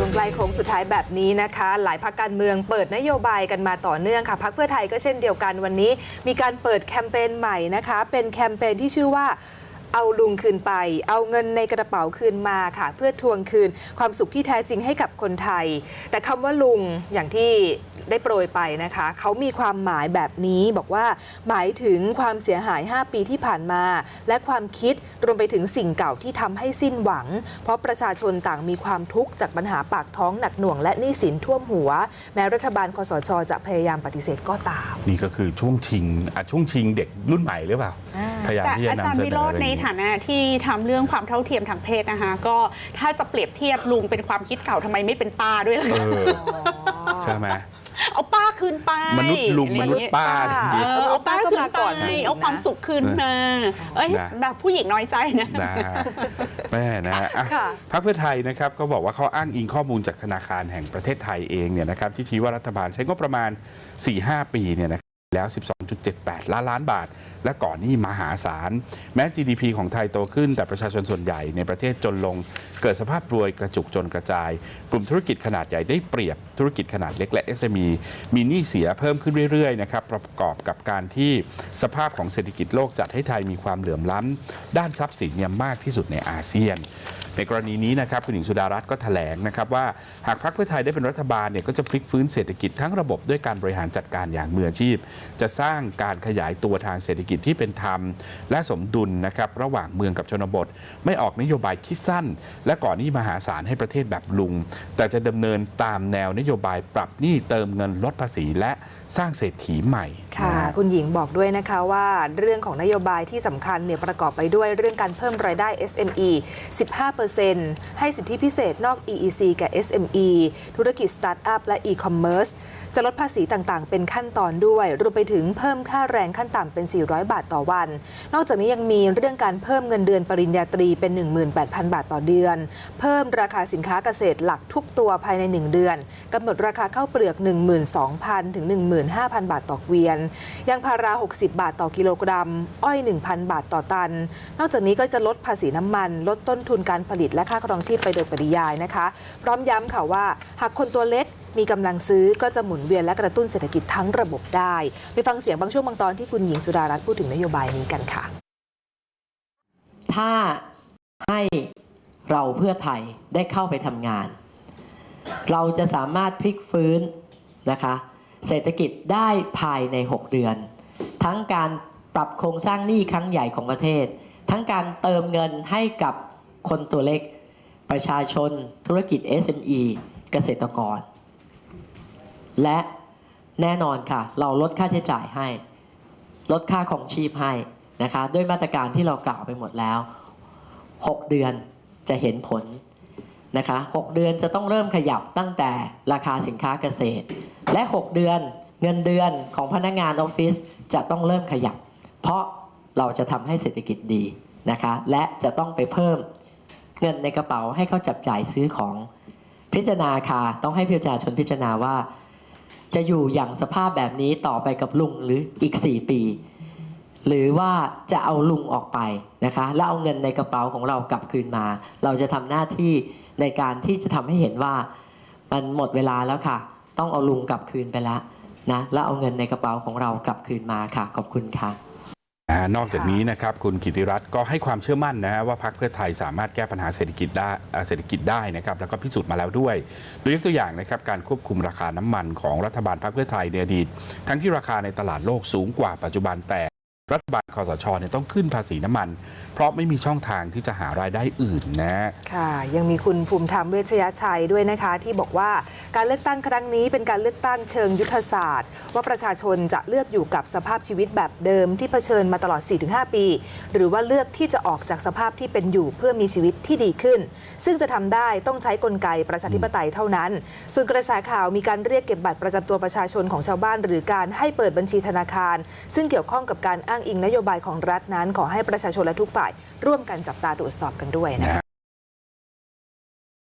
ช่วงใกล้โค้งสุดท้ายแบบนี้นะคะ หลายพักการเมืองเปิดนโยบายกันมาต่อเนื่องค่ะพักเพื่อไทยก็เช่นเดียวกันวันนี้ มีการเปิดแคมเปญใหม่นะคะ เป็นแคมเปญที่ชื่อว่า เอาลุงคืนไป เอาเงินในกระเป๋าคืนมาค่ะ เพื่อทวงคืนความสุขที่แท้จริงให้กับคนไทย แต่คำว่าลุงอย่างที่ได้โปรยไปนะคะ เขามีความหมายแบบนี้บอกว่า หมายถึงความเสียหาย 5 ปีที่ผ่านมา และความคิดรวมไปถึงสิ่งเก่าที่ทำให้สิ้นหวัง เพราะประชาชนต่างมีความทุกข์จากปัญหาปากท้องหนักหน่วง และหนี้สินท่วมหัว แม้รัฐบาลคสชจะพยายามปฏิเสธก็ตาม นี่ก็คือช่วงชิงอะช่วงชิงเด็กรุ่นใหม่หรือเปล่า อ่า พยายามแต่ที่จะอาจารนำย์เสนวิอโรจอะไรน์ในอย่างนี้ฐานะที่ทำเรื่องความเท่าเทียมทางเพศนะคะก็ถ้าจะเปรียบเทียบลุงเป็นความคิดเก่าทำไมไม่เป็นป้าด้วยล่ะเออใช่ไหมเอาป้าคืนไปมนุษย์ลุงอะมไรนุษอย์ย่างเงี้ยป้าเอทีเออเอาป้าคืนป้าก็มาก่ไปอนนะเอาความสุขคืนมาเอ้ยนะแบบผู้หญิงน้อยใจนะนะแม่นะอะค่ะพรรคเพื่อไทยนะครับก็บอกว่าเขาอ้างอิงข้อมูลจากธนาคารแห่งประเทศไทยเองเนี่ยนะครับที่ชี้ว่ารัฐบาลใช้งบประมาณ 4-5 ปีเนี่ยนะครับ แล้ว 12.78 ล้านล้านบาท และก่อนนี้มหาศาล แม้ GDP ของไทยโตขึ้น แต่ประชาชนส่วนใหญ่ในประเทศจนลง เกิดสภาพรวยกระจุกจนกระจาย กลุ่มธุรกิจขนาดใหญ่ได้เปรียบธุรกิจขนาดเล็กและ SME มีหนี้เสียเพิ่มขึ้นเรื่อยๆนะครับประกอบกับการที่สภาพของเศรษฐกิจโลกจัดให้ไทยมีความเหลื่อมล้ำ ด้านทรัพย์สินเนี่ยมากที่สุดในอาเซียน ในกรณีนี้นะครับคุณหญิงสุดารัตน์ก็แถลงนะครับว่าหากพรรคเพื่อไทยได้เป็นรัฐบาลเนี่ยก็จะพลิกฟื้นเศรษฐกิจทั้งระบบด้วยการบริหารจัดการอย่างมืออาชีพ จะสร้างการขยายตัวทางเศรษฐกิจที่เป็นธรรม และสมดุลนะครับระหว่างเมืองกับชนบท ไม่ออกนโยบายคิดสั้น และก่อนหนี้มหาศาลให้ประเทศแบบลุง แต่จะดำเนินตามแนวนโยบายปรับหนี้เติมเงินลดภาษีและสร้างเศรษฐีใหม่ค่ะนะฮะคุณหญิงบอกด้วยนะคะว่าเรื่องของนโยบายที่สำคัญเนี่ยประกอบไปด้วยเรื่องการเพิ่มรายได้ SME 15%ให้สิทธิพิเศษนอก EEC แก่ SME ธุรกิจสตาร์ทอัพและ e-commerce จะลดภาษีต่างๆ เป็นขั้นตอนด้วย รวมไปถึงเพิ่มค่าแรงขั้นต่ำเป็น 400 บาทต่อวัน นอกจากนี้ยังมีเรื่องการเพิ่มเงินเดือนปริญญาตรีเป็น 18,000 บาทต่อเดือน เพิ่มราคาสินค้าเกษตรหลักทุกตัวภายใน 1 เดือนกำหนดราคาข้าวเปลือก 12,000 ถึง 15,000 บาทต่อเกวียนยางพารา 60 บาทต่อกิโลกรัม อ้อย 1,000 บาทต่อตัน นอกจากนี้ก็จะลดภาษีน้ำมัน ลดต้นทุนการผลิตและค่าครองชีพไปโดยปริยายนะคะ พร้อมย้ำค่ะว่า หากคนตัวเล็กมีกำลังซื้อก็จะหมุนเวียนและกระตุ้นเศรษฐกิจทั้งระบบได้ ไปฟังเสียงบางช่วงบางตอนที่คุณหญิงสุดารัตน์พูดถึงนโยบายนี้กันค่ะ ถ้าให้เราเพื่อไทยได้เข้าไปทำงาน เราจะสามารถพลิกฟื้นนะคะเศรษฐกิจได้ภายใน 6 เดือน ทั้งการปรับโครงสร้างหนี้ครั้งใหญ่ของประเทศ ทั้งการเติมเงินให้กับคนตัวเล็ก ประชาชนธุรกิจ SME เกษตรกร และแน่นอนค่ะ เราลดค่าใช้จ่ายให้ ลดค่าของชีพให้นะคะด้วยมาตรการที่เรากล่าวไปหมดแล้ว 6 เดือนจะเห็นผลนะคะ6เดือนจะต้องเริ่มขยับตั้งแต่ราคาสินค้าเกษตร และ 6 เดือนเงินเดือนของพนักงานออฟฟิศจะต้องเริ่มขยับ เพราะเราจะทำให้เศรษฐกิจดีนะคะและจะต้องไปเพิ่มเงินในกระเป๋าให้เขาจับจ่ายซื้อของพิจารณาค่ะต้องให้ประชาชนพิจารณาว่า จะอยู่อย่างสภาพแบบนี้ต่อไปกับลุงหรืออีก 4 ปี หรือว่าจะเอาลุงออกไปนะคะแล้วเอาเงินในกระเป๋าของเรากลับคืนมา เราจะทำหน้าที่ในการที่จะทำให้เห็นว่ามันหมดเวลาแล้วค่ะ ต้องเอาลุงกลับคืนไปแล้วนะแล้วเอาเงินในกระเป๋าของเรากลับคืนมาค่ะ ขอบคุณค่ะ นอกจากนี้นะครับคุณกิติรัตน์ก็ให้ความเชื่อมั่นนะฮะว่าพรรคเพื่อไทยสามารถแก้ปัญหาเศรษฐกิจได้อ่าเศรษฐกิจได้นะครับแล้วก็พิสูจน์มาแล้วด้วย โดยยกตัวอย่างนะครับการควบคุมราคาน้ำมันของรัฐบาลพรรคเพื่อไทยในอดีตทั้งที่ราคาในตลาดโลกสูงกว่าปัจจุบันแต่ รัฐบาลคอสชเนี่ยต้องขึ้นภาษีน้ำมัน เพราะไม่มีช่องทางที่จะหารายได้อื่นนะค่ะ ยังมีคุณภูมิธรรมเวชยชัยด้วยนะคะ ที่บอกว่าการเลือกตั้งครั้งนี้เป็นการเลือกตั้งเชิงยุทธศาสตร์ ว่าประชาชนจะเลือกอยู่กับสภาพชีวิตแบบเดิมที่เผชิญมาตลอด 4-5 ปี หรือว่าเลือกที่จะออกจากสภาพที่เป็นอยู่เพื่อมีชีวิตที่ดีขึ้น ซึ่งจะทำได้ต้องใช้กลไกประชาธิปไตยเท่านั้น ส่วนกระแสข่าวมีการเรียกเก็บบัตรประจำตัวประชาชนของชาวบ้าน หรือการให้เปิดบัญชีธนาคาร ซึ่งเกี่ยวข้องกับการอ้างอิงนโยบายของรัฐนั้น ขอให้ประชาชนและทุกฝ่าย ร่วมกันจับตาตรวจสอบกันด้วยนะคะ